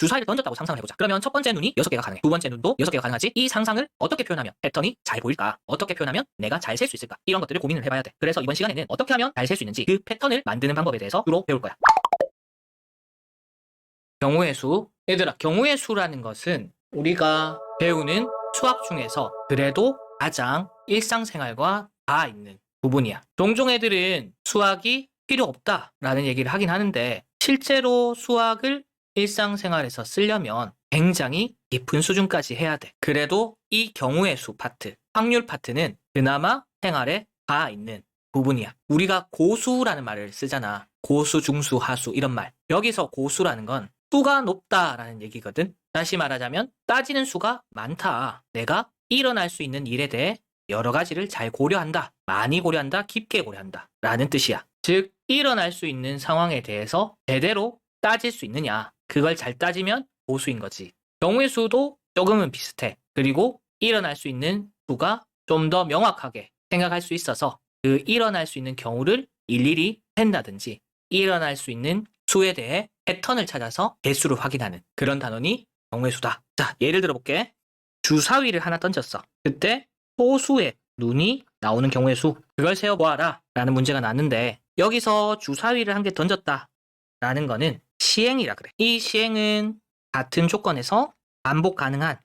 주사위를 던졌다고 상상을 해보자. 그러면 첫 번째 눈이 6개가 가능해. 두 번째 눈도 6개가 가능하지. 이 상상을 어떻게 표현하면 패턴이 잘 보일까? 어떻게 표현하면 내가 잘 셀 수 있을까? 이런 것들을 고민을 해봐야 돼. 그래서 이번 시간에는 어떻게 하면 잘 셀 수 있는지 그 패턴을 만드는 방법에 대해서 주로 배울 거야. 경우의 수. 얘들아, 경우의 수라는 것은 우리가 배우는 수학 중에서 그래도 가장 일상생활과 다 있는 부분이야. 종종 애들은 수학이 필요 없다라는 얘기를 하긴 하는데 실제로 수학을 일상생활에서 쓰려면 굉장히 깊은 수준까지 해야 돼. 그래도 이 경우의 수 파트, 확률 파트는 그나마 생활에 다 있는 부분이야. 우리가 고수라는 말을 쓰잖아. 고수, 중수, 하수 이런 말. 여기서 고수라는 건 수가 높다라는 얘기거든. 다시 말하자면 따지는 수가 많다. 내가 일어날 수 있는 일에 대해 여러 가지를 잘 고려한다. 많이 고려한다. 깊게 고려한다. 라는 뜻이야. 즉, 일어날 수 있는 상황에 대해서 제대로 따질 수 있느냐. 그걸 잘 따지면 고수인 거지. 경우의 수도 조금은 비슷해. 그리고 일어날 수 있는 수가 좀 더 명확하게 생각할 수 있어서 그 일어날 수 있는 경우를 일일이 샌다든지 일어날 수 있는 수에 대해 패턴을 찾아서 개수를 확인하는 그런 단원이 경우의 수다. 자, 예를 들어 볼게. 주사위를 하나 던졌어. 그때 소수의 눈이 나오는 경우의 수. 그걸 세어보아라. 라는 문제가 났는데 여기서 주사위를 한 개 던졌다. 라는 거는 시행이라 그래. 이 시행은 같은 조건에서 반복 가능한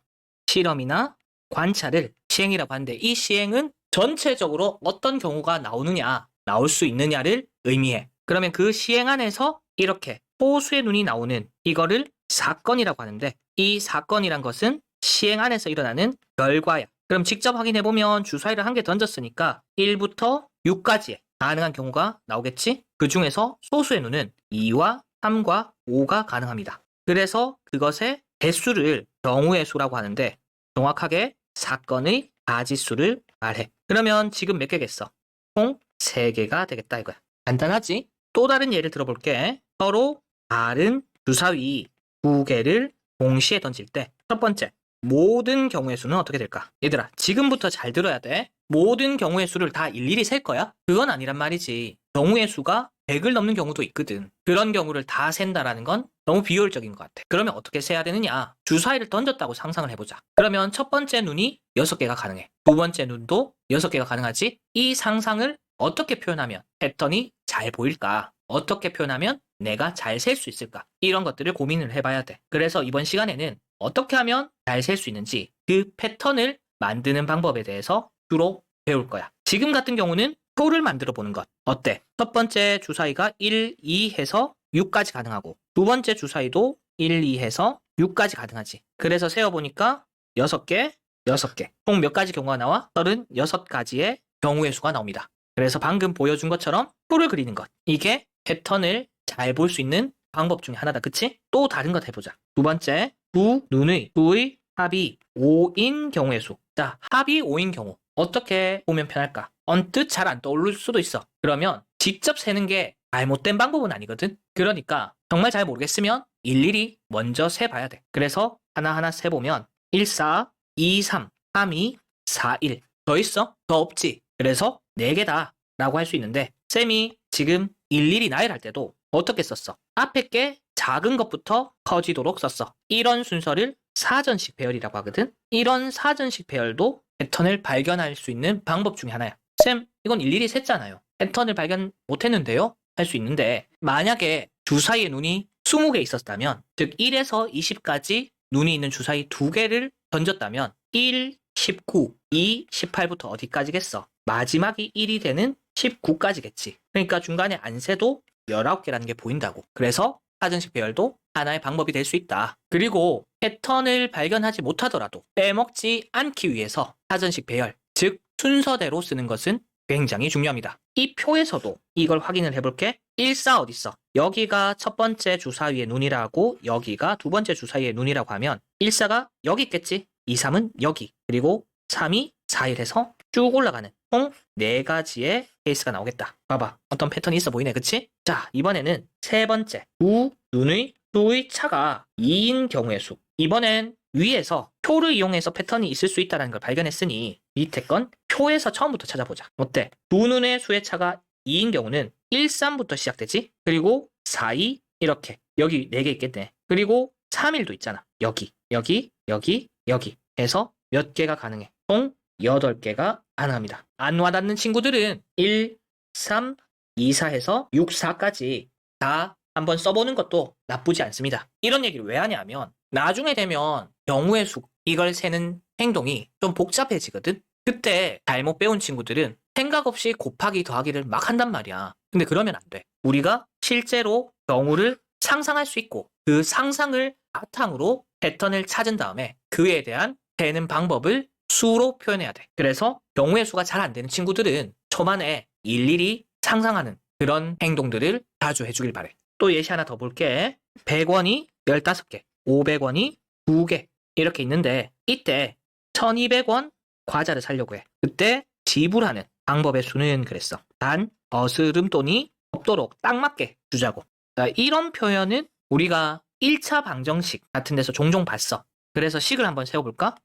실험이나 관찰을 시행이라고 하는데 이 시행은 전체적으로 어떤 경우가 나오느냐, 나올 수 있느냐를 의미해. 그러면 그 시행 안에서 이렇게 소수의 눈이 나오는 이거를 사건이라고 하는데 이 사건이란 것은 시행 안에서 일어나는 결과야. 그럼 직접 확인해 보면 주사위를 한 개 던졌으니까 1부터 6까지의 가능한 경우가 나오겠지? 그 중에서 소수의 눈은 2와 3과 5가 가능합니다. 그래서 그것의 개수를 경우의 수라고 하는데 정확하게 사건의 가지수를 말해. 그러면 지금 몇 개겠어? 총 3개가 되겠다 이거야. 간단하지? 또 다른 예를 들어볼게. 서로 다른 주사위 두 개를 동시에 던질 때 첫 번째, 모든 경우의 수는 어떻게 될까? 얘들아, 지금부터 잘 들어야 돼. 모든 경우의 수를 다 일일이 셀 거야? 그건 아니란 말이지. 경우의 수가 100을 넘는 경우도 있거든. 그런 경우를 다 센다라는 건 너무 비효율적인 것 같아. 그러면 어떻게 세야 되느냐? 주사위를 던졌다고 상상을 해보자. 그러면 첫 번째 눈이 6개가 가능해. 두 번째 눈도 6개가 가능하지? 이 상상을 어떻게 표현하면 패턴이 잘 보일까? 어떻게 표현하면 내가 잘 셀 수 있을까? 이런 것들을 고민을 해봐야 돼. 그래서 이번 시간에는 어떻게 하면 잘 셀 수 있는지 그 패턴을 만드는 방법에 대해서 주로 배울 거야. 지금 같은 경우는 표를 만들어 보는 것. 어때? 첫 번째 주사위가 1, 2 해서 6까지 가능하고 두 번째 주사위도 1, 2 해서 6까지 가능하지. 그래서 세어보니까 6개, 6개. 총 몇 가지 경우가 나와? 36가지의 경우의 수가 나옵니다. 그래서 방금 보여준 것처럼 표를 그리는 것. 이게 패턴을 잘 볼 수 있는 방법 중에 하나다. 그치? 또 다른 것 해보자. 두 번째, 두, 눈의, 두의 합이 5인 경우의 수. 자, 합이 5인 경우. 어떻게 보면 편할까? 언뜻 잘 안 떠오를 수도 있어. 그러면 직접 세는 게 잘못된 방법은 아니거든? 그러니까 정말 잘 모르겠으면 일일이 먼저 세봐야 돼. 그래서 하나하나 세보면 1, 4, 2, 3, 3, 2, 4, 1. 더 있어? 더 없지? 그래서 4개다. 라고 할 수 있는데 쌤이 지금 일일이 나열할 때도 어떻게 썼어? 앞에 게 작은 것부터 커지도록 썼어. 이런 순서를 사전식 배열이라고 하거든? 이런 사전식 배열도 패턴을 발견할 수 있는 방법 중에 하나야. 쌤, 이건 일일이 셌잖아요. 패턴을 발견 못했는데요? 할 수 있는데 만약에 주사위에 눈이 20개 있었다면 즉 1에서 20까지 눈이 있는 주사위 2개를 던졌다면 1, 19, 2, 18부터 어디까지겠어? 마지막이 1이 되는 19까지겠지. 그러니까 중간에 안 세도 19개라는 게 보인다고. 그래서 사전식 배열도 하나의 방법이 될 수 있다. 그리고 패턴을 발견하지 못하더라도 빼먹지 않기 위해서 사전식 배열, 즉 순서대로 쓰는 것은 굉장히 중요합니다. 이 표에서도 이걸 확인을 해볼게. 1사 어딨어? 여기가 첫 번째 주사위의 눈이라고 여기가 두 번째 주사위의 눈이라고 하면 1사가 여기 있겠지? 2, 3은 여기 그리고 3이 4일 해서 쭉 올라가는 총 4가지의 케이스가 나오겠다. 봐봐. 어떤 패턴이 있어 보이네. 그치? 자, 이번에는 세 번째. 두 눈의 수의 차가 2인 경우의 수. 이번엔 위에서 표를 이용해서 패턴이 있을 수 있다는 걸 발견했으니 밑에 건 표에서 처음부터 찾아보자. 어때? 두 눈의 수의 차가 2인 경우는 1, 3부터 시작되지? 그리고 4, 2 이렇게 여기 4개 있겠네. 그리고 3일도 있잖아. 여기, 여기, 여기, 여기 해서 몇 개가 가능해? 총 8개가 가능합니다. 안 와닿는 친구들은 1, 3, 2, 4 해서 6, 4까지 다 한번 써보는 것도 나쁘지 않습니다. 이런 얘기를 왜 하냐면 나중에 되면 경우의 수 이걸 세는 행동이 좀 복잡해지거든. 그때 잘못 배운 친구들은 생각 없이 곱하기 더하기를 막 한단 말이야. 근데 그러면 안 돼. 우리가 실제로 경우를 상상할 수 있고 그 상상을 바탕으로 패턴을 찾은 다음에 그에 대한 되는 방법을 수로 표현해야 돼. 그래서 경우의 수가 잘 안 되는 친구들은 초반에 일일이 상상하는 그런 행동들을 자주 해주길 바래. 또 예시 하나 더 볼게. 100원이 15개, 500원이 2개 이렇게 있는데 이때 1200원 과자를 사려고 해. 그때 지불하는 방법의 수는 그랬어. 단 어스름 돈이 없도록 딱 맞게 주자고. 자, 이런 표현은 우리가 1차 방정식 같은 데서 종종 봤어. 그래서 식을 한번 세워볼까?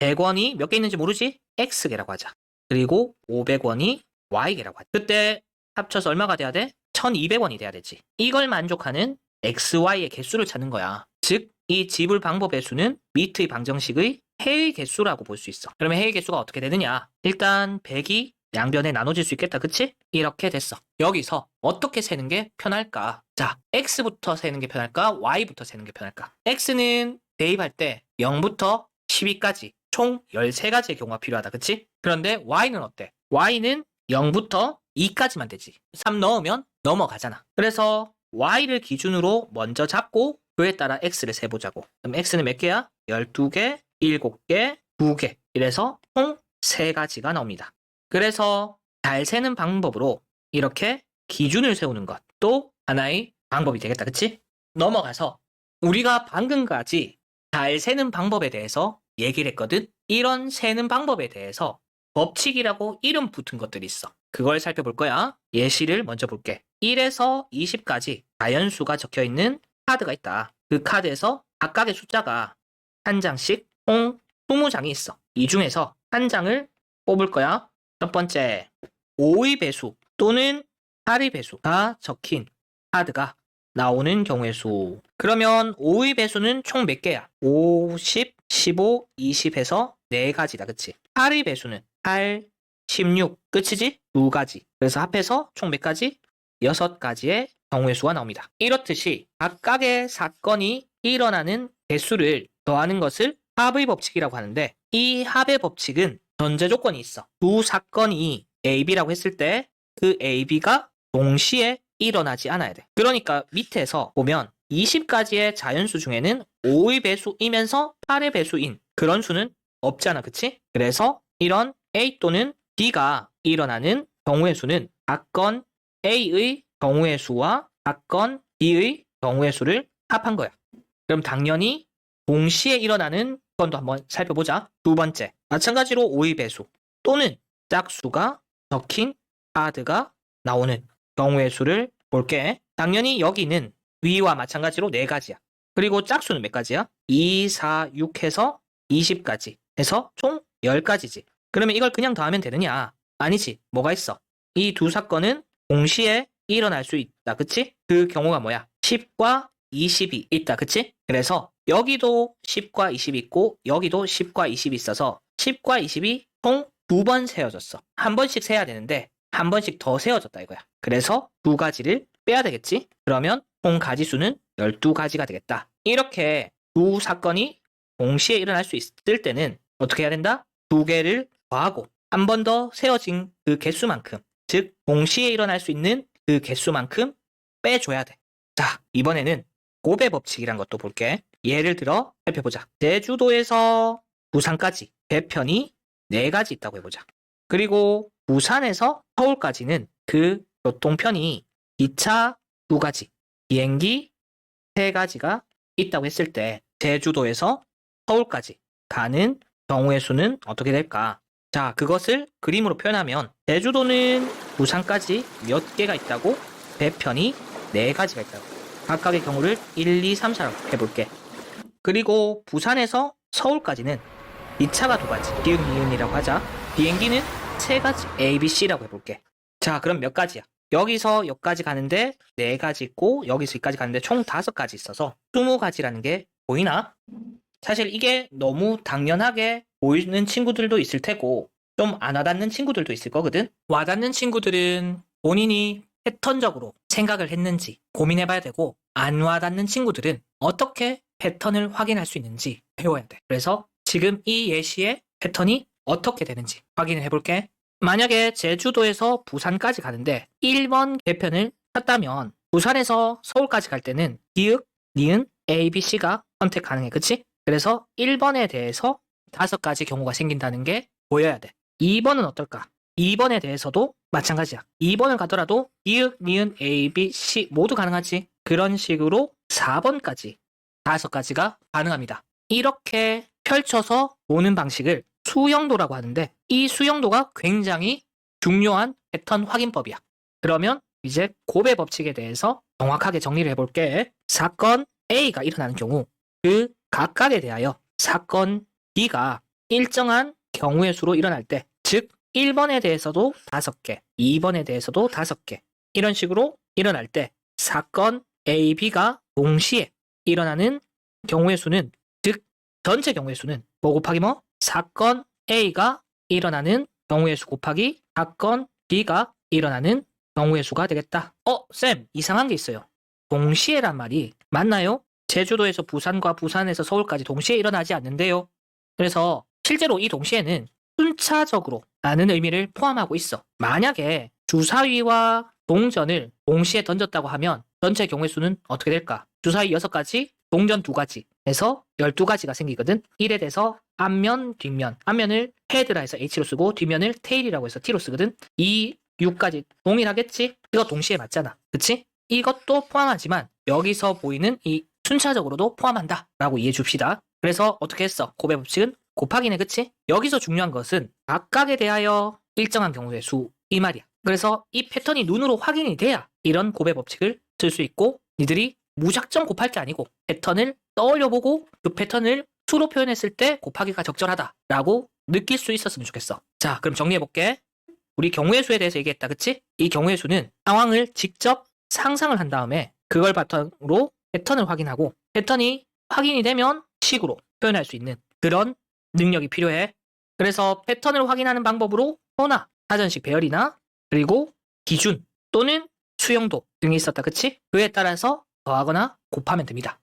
100원이 몇 개 있는지 모르지? X개라고 하자. 그리고 500원이 Y개라고 하자. 그때 합쳐서 얼마가 돼야 돼? 1200원이 돼야 되지. 이걸 만족하는 XY의 개수를 찾는 거야. 즉, 이 지불 방법의 수는 미트의 방정식의 해의 개수라고 볼 수 있어. 그러면 해의 개수가 어떻게 되느냐? 일단 100이 양변에 나눠질 수 있겠다. 그치? 이렇게 됐어. 여기서 어떻게 세는 게 편할까? 자, x부터 세는 게 편할까? y부터 세는 게 편할까? x는 대입할 때 0부터 12까지 총 13가지의 경우가 필요하다. 그치? 그런데 y는 어때? y는 0부터 2까지만 되지. 3 넣으면 넘어가잖아. 그래서 y를 기준으로 먼저 잡고 그에 따라 x를 세보자고. 그럼 x는 몇 개야? 12개, 7개, 2개. 이래서 총 3가지가 나옵니다. 그래서 잘 세는 방법으로 이렇게 기준을 세우는 것도 하나의 방법이 되겠다. 그치? 넘어가서 우리가 방금까지 잘 세는 방법에 대해서 얘기를 했거든? 이런 세는 방법에 대해서 법칙이라고 이름 붙은 것들이 있어. 그걸 살펴볼 거야. 예시를 먼저 볼게. 1에서 20까지 자연수가 적혀 있는 카드가 있다. 그 카드에서 각각의 숫자가 한 장씩 총 20장이 있어. 이 중에서 한 장을 뽑을 거야. 첫 번째, 5의 배수 또는 8의 배수가 적힌 카드가 나오는 경우의 수. 그러면 5의 배수는 총 몇 개야? 5, 10, 15, 20 해서 4가지다. 그치? 8의 배수는 8, 16. 끝이지? 두 가지. 그래서 합해서 총 몇 가지? 6가지의 경우의 수가 나옵니다. 이렇듯이 각각의 사건이 일어나는 개수를 더하는 것을 합의 법칙이라고 하는데 이 합의 법칙은 전제 조건이 있어. 두 사건이 A, B라고 했을 때 그 A, B가 동시에 일어나지 않아야 돼. 그러니까 밑에서 보면 20가지의 자연수 중에는 5의 배수이면서 8의 배수인 그런 수는 없잖아. 그치? 그래서 이런 A 또는 B가 일어나는 경우의 수는 사건 A의 경우의 수와 사건 B의 경우의 수를 합한 거야. 그럼 당연히 동시에 일어나는 건도 한번 살펴보자. 두 번째, 마찬가지로 5의 배수 또는 짝수가 적힌 카드가 나오는 경우의 수를 볼게. 당연히 여기는 위와 마찬가지로 4가지야. 그리고 짝수는 몇 가지야? 2, 4, 6 해서 20까지 해서 총 10가지지. 그러면 이걸 그냥 더하면 되느냐? 아니지. 뭐가 있어? 이 두 사건은 동시에 일어날 수 있다. 그치? 그 경우가 뭐야? 10과 20이 있다. 그치? 그래서 여기도 10과 20이 있고 여기도 10과 20이 있어서 10과 20이 총 두 번 세워졌어. 한 번씩 세야 되는데 한 번씩 더 세워졌다 이거야. 그래서 두 가지를 빼야 되겠지? 그러면 총 가지수는 12가지가 되겠다. 이렇게 두 사건이 동시에 일어날 수 있을 때는 어떻게 해야 된다? 두 개를 더하고 한 번 더 세워진 그 개수만큼 즉 동시에 일어날 수 있는 그 개수만큼 빼줘야 돼. 자 이번에는 고배 법칙이란 것도 볼게. 예를 들어 살펴보자. 제주도에서 부산까지 배편이 4가지 있다고 해보자. 그리고 부산에서 서울까지는 그 교통편이 기차 2가지, 비행기 3가지가 있다고 했을 때 제주도에서 서울까지 가는 경우의 수는 어떻게 될까? 자, 그것을 그림으로 표현하면 제주도는 부산까지 몇 개가 있다고? 배편이 4가지가 있다고. 각각의 경우를 1, 2, 3, 4로 해볼게. 그리고 부산에서 서울까지는 기차가 두 가지, 기흥, 이은이라고 하자. 비행기는 세 가지, A, B, C라고 해볼게. 자, 그럼 몇 가지야? 여기서 여기까지 가는데 네 가지 있고 여기서 여기까지 가는데 총 다섯 가지 있어서 20가지라는 게 보이나? 사실 이게 너무 당연하게 보이는 친구들도 있을 테고 좀 안 와닿는 친구들도 있을 거거든. 와닿는 친구들은 본인이 패턴적으로 생각을 했는지 고민해봐야 되고 안 와닿는 친구들은 어떻게 패턴을 확인할 수 있는지 배워야 돼. 그래서 지금 이 예시의 패턴이 어떻게 되는지 확인을 해볼게. 만약에 제주도에서 부산까지 가는데 1번 개편을 탔다면 부산에서 서울까지 갈 때는 기역, 니은, A, B, C가 선택 가능해. 그치? 그래서 1번에 대해서 다섯 가지 경우가 생긴다는 게 보여야 돼. 2번은 어떨까? 2번에 대해서도 마찬가지야. 2번을 가더라도 이응, 니은, A, B, C 모두 가능하지. 그런 식으로 4번까지 다섯 가지가 가능합니다. 이렇게 펼쳐서 보는 방식을 수영도라고 하는데 이 수영도가 굉장히 중요한 패턴 확인법이야. 그러면 이제 고배 법칙에 대해서 정확하게 정리를 해볼게. 사건 A가 일어나는 경우 그 각각에 대하여 사건 B가 일정한 경우의 수로 일어날 때, 즉 1번에 대해서도 5개, 2번에 대해서도 5개 이런 식으로 일어날 때 사건 A, B가 동시에 일어나는 경우의 수는 즉 전체 경우의 수는 뭐 곱하기 뭐? 사건 A가 일어나는 경우의 수 곱하기 사건 B가 일어나는 경우의 수가 되겠다. 어, 쌤, 이상한 게 있어요. 동시에란 말이 맞나요? 제주도에서 부산과 부산에서 서울까지 동시에 일어나지 않는데요. 그래서 실제로 이 동시에는 순차적으로 라는 의미를 포함하고 있어. 만약에 주사위와 동전을 동시에 던졌다고 하면 전체 경우의 수는 어떻게 될까? 주사위 6가지, 동전 2가지 해서 12가지가 생기거든. 1에 대해서 앞면, 뒷면. 앞면을 헤드라 해서 H로 쓰고 뒷면을 테일이라고 해서 T로 쓰거든. 이 6가지 동일하겠지? 이거 동시에 맞잖아. 그치? 이것도 포함하지만 여기서 보이는 이 순차적으로도 포함한다 라고 이해해 줍시다. 그래서 어떻게 했어? 고배 법칙은 곱하기네 그치? 여기서 중요한 것은 각각에 대하여 일정한 경우의 수 이 말이야. 그래서 이 패턴이 눈으로 확인이 돼야 이런 고배 법칙을 쓸 수 있고 니들이 무작정 곱할 게 아니고 패턴을 떠올려보고 그 패턴을 수로 표현했을 때 곱하기가 적절하다라고 느낄 수 있었으면 좋겠어. 자, 그럼 정리해볼게. 우리 경우의 수에 대해서 얘기했다, 그치? 이 경우의 수는 상황을 직접 상상을 한 다음에 그걸 바탕으로 패턴을 확인하고 패턴이 확인이 되면 식으로 표현할 수 있는 그런 능력이 필요해. 그래서 패턴을 확인하는 방법으로 허나 사전식 배열이나 그리고 기준 또는 수용도 등이 있었다, 그치? 그에 따라서 더하거나 곱하면 됩니다.